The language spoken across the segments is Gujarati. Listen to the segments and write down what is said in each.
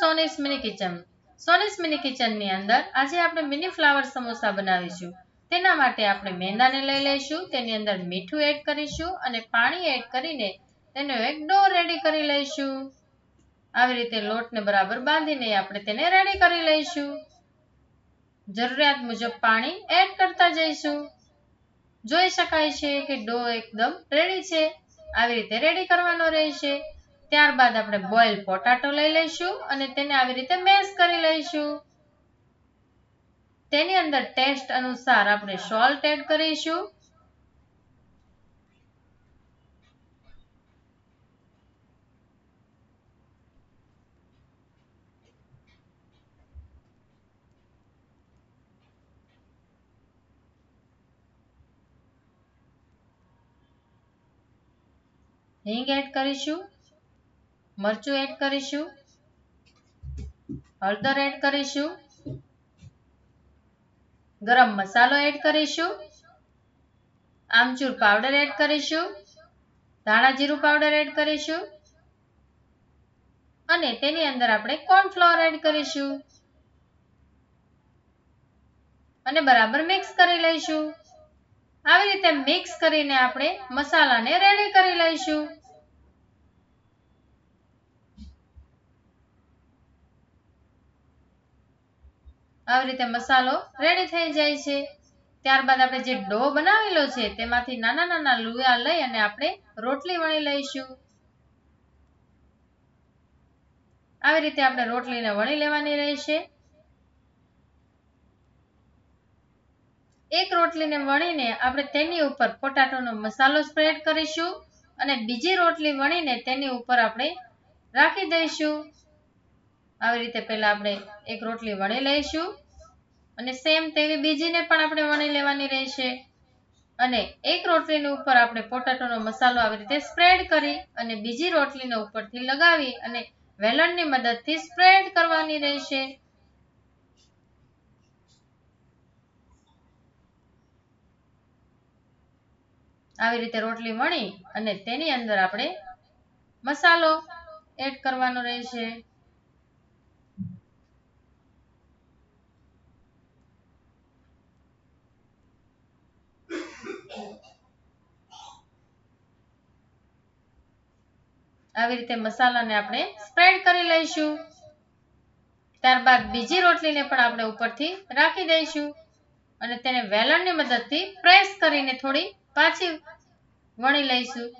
Soni's mini kitchen Soni's mini કિચનની અંદર આજે આપણે મિની ફ્લાવર સમોસા બનાવીશું. તેના માટે આપણે મેંદાને લઈ લઈશું, તેની અંદર મીઠું એડ કરીશું અને પાણી એડ કરીને તેનો એક ડો રેડી કરી લઈશું. આવી રીતે લોટને બરાબર બાંધીને આપણે તેને રેડી કરી લઈશું. જરૂરિયાત મુજબ પાણી એડ કરતા જઈશું. જોઈ શકાય છે કે ડો એકદમ રેડી છે. આવી રીતે રેડી કરવાનો રહેશે. ત્યારબાદ આપણે બોઇલ પોટાટો લઈ લઈશું અને તેને આવી રીતે મેશ કરી લઈશું. તેની અંદર ટેસ્ટ અનુસાર આપણે સોલ્ટ એડ કરીશું. હિંગ એડ કરીશું. મરચું એડ કરીશું. હળદર એડ કરીશું. ગરમ મસાલો એડ કરીશું. આમચૂર પાવડર એડ કરીશું. ધાણા જીરું પાવડર એડ કરીશું. અને તેની અંદર આપણે કોર્નફ્લોર એડ કરીશું. અને બરાબર મિક્સ કરી લઈશું. આવી રીતે મિક્સ કરીને આપણે મસાલાને રેડી કરી લઈશું. આવી રીતે મસાલો રેડી થઈ જાય છે. ત્યારબાદ આપણે જે ડો બનાવેલો છે, તેમાંથી નાના નાના લુયા લઈ અને આપણે રોટલી વણી લઈશું. આવી રીતે આપણે રોટલીને વણી લેવાની રહેશે. એક રોટલીને વણીને આપણે તેની ઉપર પોટાટોનો મસાલો સ્પ્રેડ કરીશું અને બીજી રોટલી વણીને તેની ઉપર આપણે રાખી દઈશું. આવી રીતે પહેલા આપણે એક રોટલી વણી લઈશું. અને સેમ તેવી બીજીને પણ આપણે વણી લેવાની રહેશે. અને એક રોટલીની ઉપર આપણે પોટાટોનો મસાલો આવી રીતે સ્પ્રેડ કરી અને બીજી રોટલીને ઉપરથી લગાવી અને વેલણની મદદથી સ્પ્રેડ કરવાની રહેશે. આવી રીતે રોટલી વણી અને તેની અંદર આપણે મસાલો એડ કરવાનો રહેશે. આવી રીતે મસાલાને આપણે સ્પ્રેડ કરી લઈશું. ત્યારબાદ બીજી રોટલીને પણ આપણે ઉપરથી રાખી દઈશું. અને તેને વેલણની મદદથી પ્રેસ કરીને થોડી પાછી વણી લઈશું.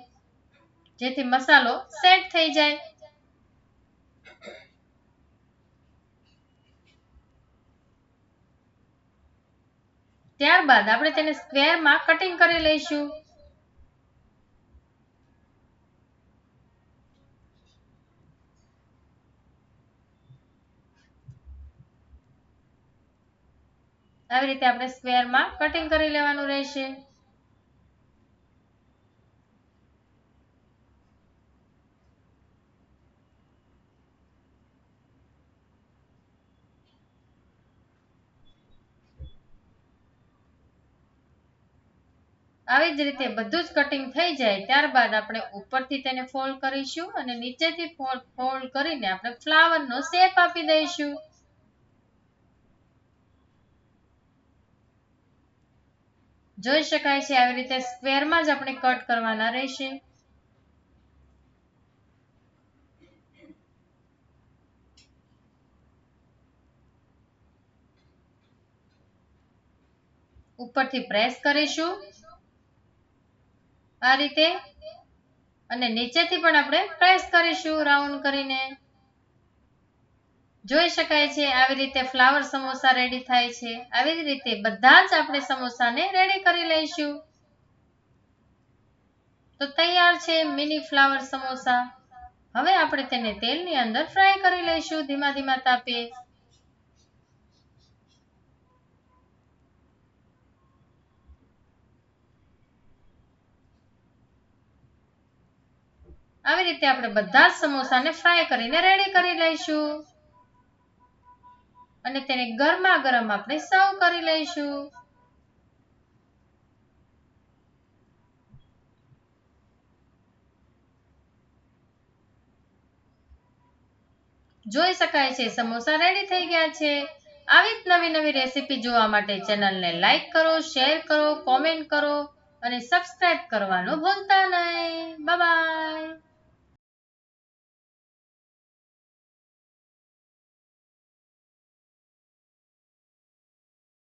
જેથી મસાલો સેટ થઈ જાય. ત્યારબાદ આપણે તેને સ્ક્વેરમાં કટિંગ કરી લઈશું. આવી રીતે આપણે સ્ક્વેરમાં કટિંગ કરી લેવાનું રહેશે. આવી જ રીતે બધું જ કટિંગ થઈ જાય, ત્યારબાદ આપણે ઉપરથી તેને ફોલ્ડ કરીશું અને નીચેથી ફોલ્ડ કરીને આપણે ફ્લાવરનો શેપ આપી દઈશું. જોઈ શકાય છે આવી રીતે સ્ક્વેરમાં જ આપણે કટ કરવાના રહેશે. ઉપરથી પ્રેસ કરીશું. આ રીતે અને નીચેથી પણ આપણે પ્રેસ કરીશું રાઉન્ડ કરીને. જોઈ શકાય છે આવી રીતે ફ્લાવર સમોસા રેડી થાય છે. આવી જ રીતે બધા જ આપણે સમોસાને રેડી કરી લઈશું. તો તૈયાર છે મિની ફ્લાવર સમોસા. હવે આપણે તેને તેલની અંદર ફ્રાય કરી લઈશું ધીમા ધીમા તાપે. આવી રીતે આપણે બધા સમોસાને ફ્રાય કરીને રેડી કરી લઈશું. અને તેને ગરમા ગરમ આપણે સર્વ કરી લઈશું. જોઈ શકાય છે, સમોસા રેડી થઈ ગયા છે. આવી જ નવી નવી રેસીપી જોવા માટે ચેનલને લાઈક કરો શેર કરો કોમેન્ટ કરો અને સબસ્ક્રાઇબ કરવાનું ભૂલતા નહીં. બાય